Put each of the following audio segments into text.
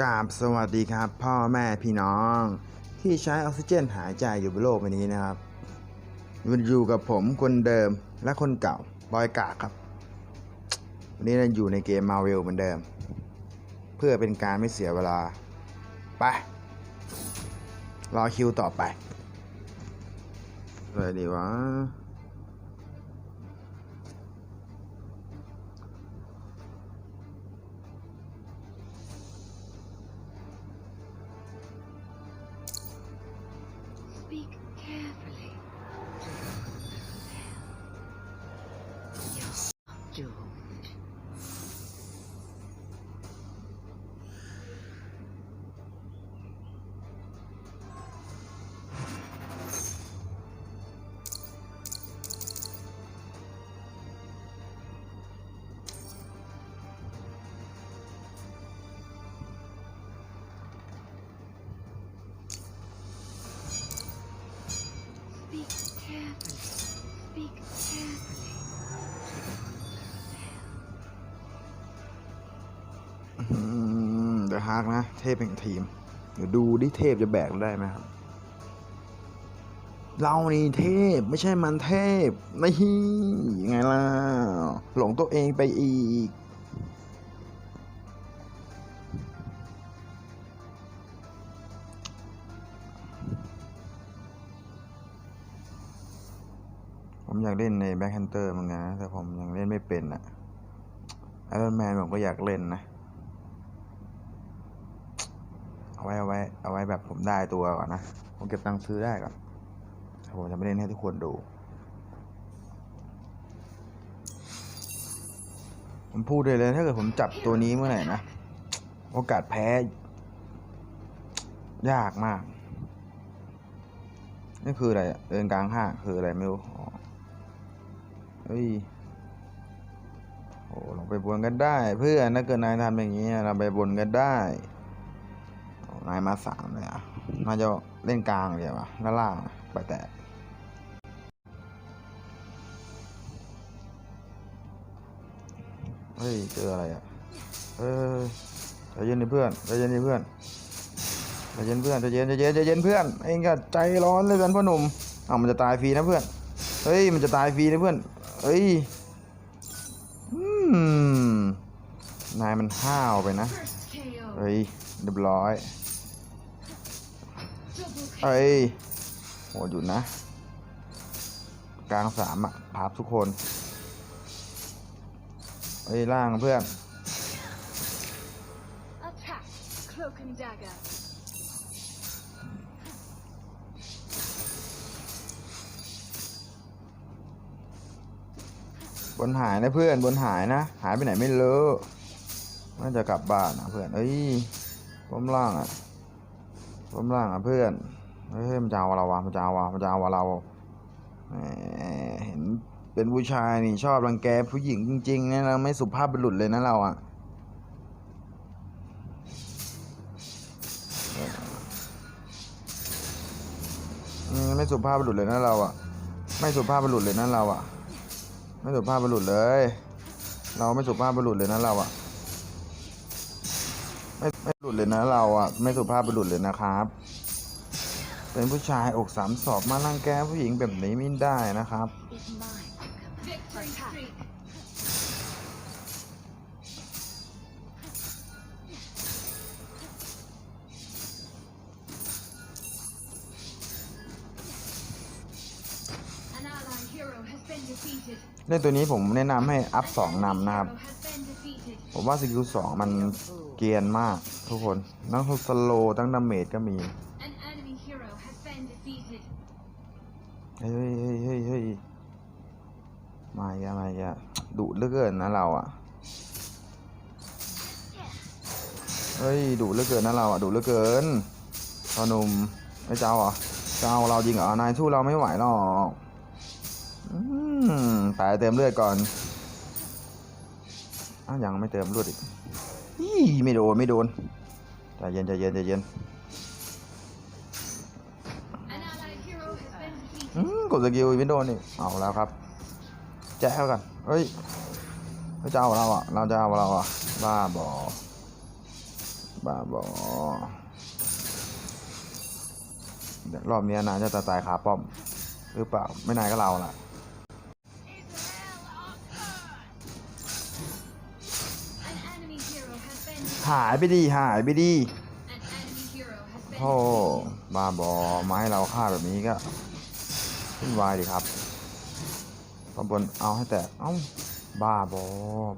กราบสวัสดีครับ พ่อแม่พี่น้อง ที่ใช้ออกซิเจนหายใจอยู่บนโลกใบนี้นะครับมันอยู่กับผมคนเดิมและคนเก่าบอยกากครับ วันนี้เราอยู่ในเกมมาเวลเหมือนเดิม เพื่อเป็นการไม่เสียเวลา ไป รอคิวต่อไปอะไรดีวะ เดอะฮาร์กนะ เทพแห่งทีม เดี๋ยวดูดิเทพจะแบกได้ไหมครับ เรานี่เทพไม่ใช่มันเทพนี่ยังไงล่ะ หลงตัวเองไปอีก ผมอยากเล่นในแบ็คฮันเตอร์เหมือนกันนะ แต่ผมยังเล่นไม่เป็นอะไอรอนแมนผมก็อยากเล่นนะ เอาไว้เอาไว้เอาไว้แบบผมได้ตัวก่อนนะ ผมเก็บตังค์ซื้อได้ก่อนผมจะไม่เล่นให้ทุกคนดู ผมพูดเลยเลยถ้าเกิดผมจับตัวนี้เมื่อไหร่นะ โอกาสแพ้ ยากมากนี่คืออะไรเดินกลางห้างคืออะไรไม่รู้ เฮ้ยโอ้ลงไปบนกันได้ เพื่อนถ้าเกิดนายทำอย่างนี้เราไปบนกันได้นายมาสามเลยอะน่าจะเล่นกลางเลยวะด้านล่างไปแตะเฮ้ยเจออะไรอะเออใจเย็นดิเพื่อนใจเย็นดิเพื่อนใจเย็นเพื่อนใจเย็นใจเย็นใจเย็นเพื่อนเองก็ใจร้อนเลยกันพ่อหนุ่มอ้าวมันจะตายฟรีนะเพื่อนเฮ้ยมันจะตายฟรีนะเพื่อน เฮ้ยนายมันห้าวไปนะเฮ้ยเรียบร้อยเฮ้ยโหอยู่นะ กลางสามอะพับทุกคนเฮ้ยล่างเพื่อน นหายนะเพื่อนบนหายนะ หายไปไหนไม่รู้น่าจะกลับบ้านนะเพื่อนเอ้ยล้มล่างอะล้มล่างอะเพื่อนเฮ้ยมันจะเอาเราวะมันจะเอาวะมันจะเอาเราเห็นเป็นผู้ชายนี่ชอบรังแกผู้หญิงจริงๆเนี่ยเราไม่สุภาพบุรุษเลยนะเราอะไม่สุภาพบุรุษเลยนะเราอะ ไม่สุภาพบุรุษเลยนะเราอะ ไม่สุภาพบุรุษเลย เราไม่สุภาพบุรุษเลยนะเราอะไม่ไม่หลุดเลยนะเราอะไม่สุภาพบุรุษเลยนะครับ เป็นผู้ชายอกสามศอกมารังแกผู้หญิงแบบนี้ไม่ได้นะครับ เล่นตัวนี้ผมแนะนำให้อัพสองนำนะครับ ผมว่าสกิลสองมันเกียนมากทุกคนทั้งสโลทั้งดาเมจก็มีเฮ้ยเฮ้ยเฮ้ยเฮ้ยมาอีกมาอีกดุเหลือเกินนะเราอะเฮ้ยดุเหลือเกินนะเราอะดุเหลือเกินพอหนุ่มไม่เจ้าเหรอเจ้าเราจริงเหรอนายสู้เราไม่ไหวหรอกอื ตายเต็มเลือดก่อนอ้าวยังไม่เติมเลือดอีกอี้ไม่โดนไม่โดนใจเย็นใจเย็นใจเย็นอืมกดสกิลไม่โดนนี่เอาแล้วครับแจ้วกันเฮ้ยไม่จะเอาเราอะเราจะเอาเราอะบ้าบอบ้าบอรอบนี้นายจะตายคาป้อมหรือเปล่าไม่นายก็เราล่ะ หายไปดีหายไปดี An enemy hero has been โอ้บ้าบอไม้เราฆ่าแบบนี้ก็ขึ้นวายดีครับตอนบนเอาให้แตกเอ้าบ้าบอ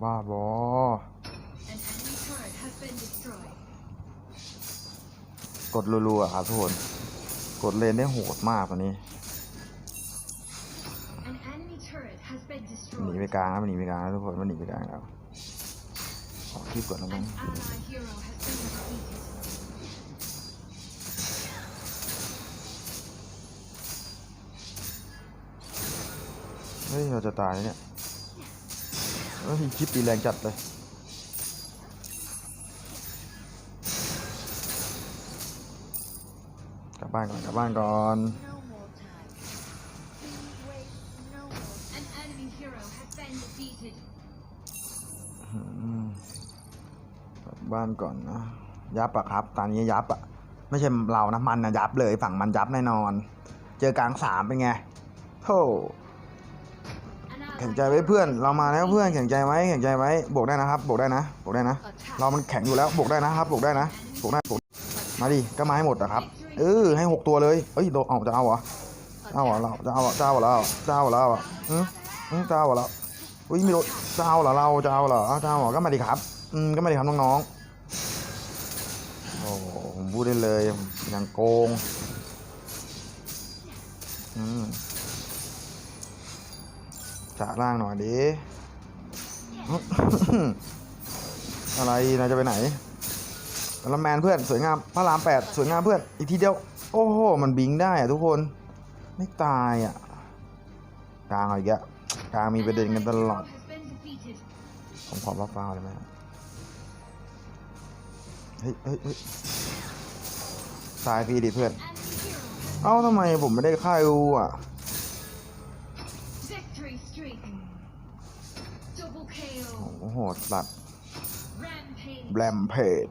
บ้าบอ An enemy turret has been destroyed. กดรัวๆครับทุกคน กดเลนได้โหดมากตอนนี้ An enemy turret has been หนีไป destroyed. กลางนะมันหนีไปกลางนะทุกคนมันหนีไปกลางแล้ว ขอคลิปก่อนนะมั้ An ง ally hero has been defeated. เฮ้ย เราจะตายแล้วเนี่ยเฮ้ยคลิปตีแรงจัดเลยกลับบ้านก่อนกลับบ้านก่อน No more time. Please wait no more An enemy hero has been defeated. อืมกลั บ้านก่อนนะยับอะครับ ตอนนี้ยับอะไม่ใช่เรานะมันนะยับเลยฝั่งมันยับแน่นอน เจอกลางสามเป็นไงโธ่แข็งใจไว้เพื่อนเรามาแล้วเพื่อนแข็งใจไว้แข็งใจไว้บวกได้นะครับบวกได้นะบวกได้นะ เรามันแข็งอยู่แล้วบวกได้นะครับบวกได้นะบวกได้บวกมาดิก็มาให้หมดอะครับเออให้หกตัวเลยเอ้ยโดเอาจะเอาเหรอเอาเหรอเราจะเอาเหรอจะเอาเหรอจะเอาเหรออืมอืมจะเอาเหรออุ้ยไม่รู้จะเอาเหรอเราจะเอาเหรอจะเอาเหรอก็มาดิครับ อืมก็ไมาดิครับน้องๆโอ้ผมพูดได้เลยอย่างโกงอืมจะล่างหน่อยดิอะไรนายจะไปไหนแล้วแมนเพื่อนสวยงามพระรามแปดสวยงามเพื่อน อีกทีเดียว โอ้โห มันบิงได้อะทุกคน ไม่ตายอะกลางอะไรแกกลางมีประเด็นกันตลอด ผมขอรับฟ้าเลยไหม ฮ้ยเฮ้ยเฮ้ยตายพี่ดิเพื่อน Enemy hero เอ้าทำไมผมไม่ได้ค่ายอูอะ victory streak. Double KO. โอ้โหตัด Rampage. แบลมเพจ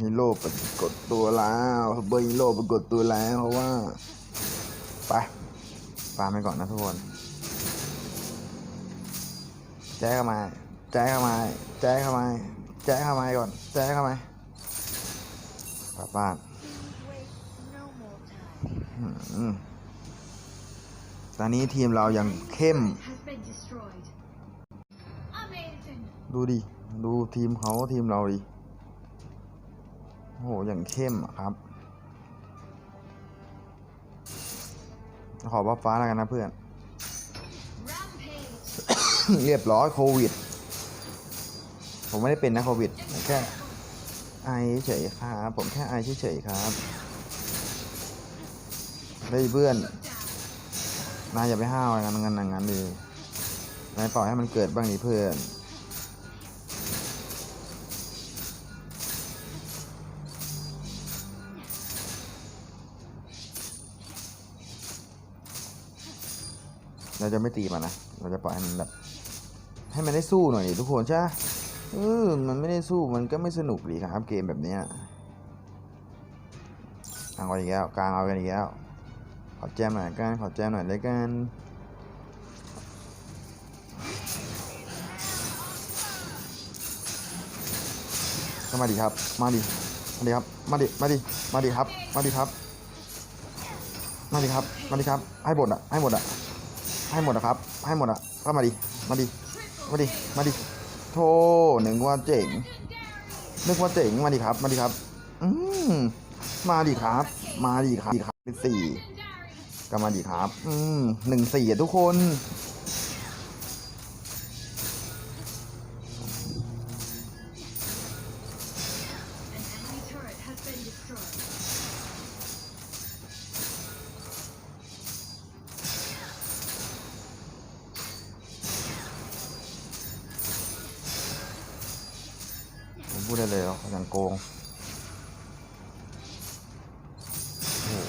ฮีโร่ปรากฏตัวแล้วเบอร์ฮีโร่ปรากฏตัวแล้วเพราะว่า ไปฟาร์มไปก่อนนะทุกคนแจ้เข้ามาแจ้เข้ามาแจ้เข้ามาแจ้เข้ามาก่อนแจ้เข้ามา กลับบ้าน Please wait no more time. อืมตอนนี้ทีมเรายังเข้ม Has been destroyed. Amazing. ดูดิ ดูทีมเขาทีมเราดิ โอ้โหอย่างเข้มอะครับ ขอบัฟฟ้าแล้วกันนะเพื่อน Rampage. เรียบร้อยโควิด ผมไม่ได้เป็นนะโควิดผมแค่ ไอเฉยครับผมแค่ไอเฉยครับเฮ้ยเพื่อนนายอย่าไปห้าวอะไรกันงั้นอย่างนั้นดินายปล่อยให้มันเกิดบ้างดิเพื่อนเราจะไม่ตีมันนะ เราจะปล่อยให้มันแบบให้มันได้สู้หน่อยดิทุกคนใช่ไหม เออมันไม่ได้สู้มันก็ไม่สนุกดีครับ เกมแบบเนี้ยเอาอีกแล้วกลางเอากันอีกแล้วขอแจมหน่อยกันขอแจมหน่อยเลยกันมาดิครับ มาดิ มาดิครับ มาดิ มาดิ มาดิครับ มาดิครับ มาดิครับ มาดิครับ ให้หมดอะ ให้หมดอะ ให้หมดอะครับ ให้หมดอะก็มาดิ มาดิ มาดิ มาดิ โธ่หนึ่งว่าเจ๋งนึกว่าเจ๋งมาดิครับ มาดิครับ อืมมาดิครับ มาดิครับดิครับเป็นสี่ก็มาดิครับ อืมหนึ่งสี่ทุกคน ได้เลยอย่างโกง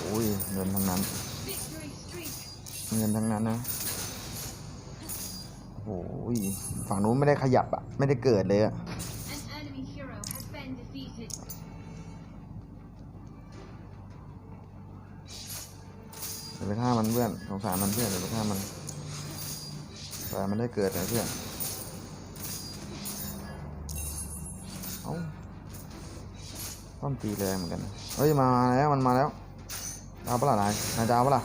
โอ้ยเงินทั้งนั้น เงินทั้งนั้นนะโอ้ยฝั่งนู้นไม่ได้ขยับอะไม่ได้เกิดเลยอะเดี๋ยวไปฆ่ามันเพื่อนสงสารมันเพื่อนเดี๋ยวไปฆ่ามันแต่มันได้เกิดนะเพื่อน ต้องตีแรงเหมือนกันเฮ้ยมาแล้วมันมาแล้วเอาปะล่ะนายนายจะเอาปะล่ะ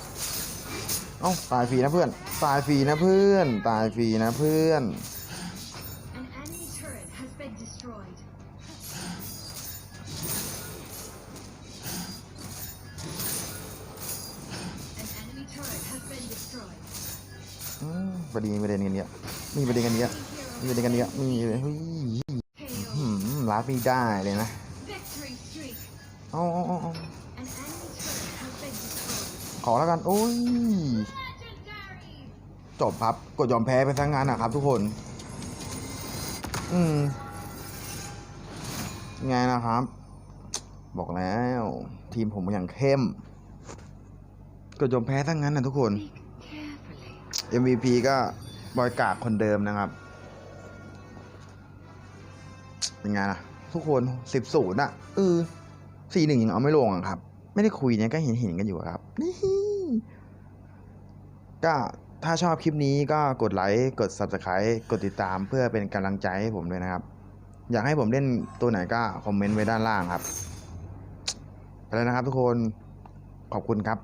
เอ้าตายฟรีนะเพื่อน ตายฟรีนะเพื่อน ตายฟรีนะเพื่อนประเด็นประเด็นกันเยอะมีประเด็นกันเยอะ Enemy มีประเด็นกันเยอะมีเลยเฮ้ย hero หื KO. มรับไม่ได้เลยนะ เอาเอาเอาเอาขอแล้วกัน โอ้ย จบครับ กดยอมแพ้ไปทั้งงานนะครับทุกคน อืม ไงนะครับ บอกแล้ว ทีมผมอย่างเข้ม กดยอมแพ้ทั้งนั้นนะทุกคน MVP ก็บอยกากคนเดิมนะครับ เป็นไงล่ะ ทุกคนสิบศูนย์อะเออ สี่หนึ่งยังเอาไม่ลงอะครับ ไม่ได้คุยเนี่ยก็เห็นเห็นกันอยู่ครับนี่ก็ถ้าชอบคลิปนี้ก็กดไลค์กด Subscribe กดติดตามเพื่อเป็นกำลังใจให้ผมด้วยนะครับ อยากให้ผมเล่นตัวไหนก็คอมเมนต์ไว้ด้านล่างครับไปแล้วนะครับทุกคนขอบคุณครับ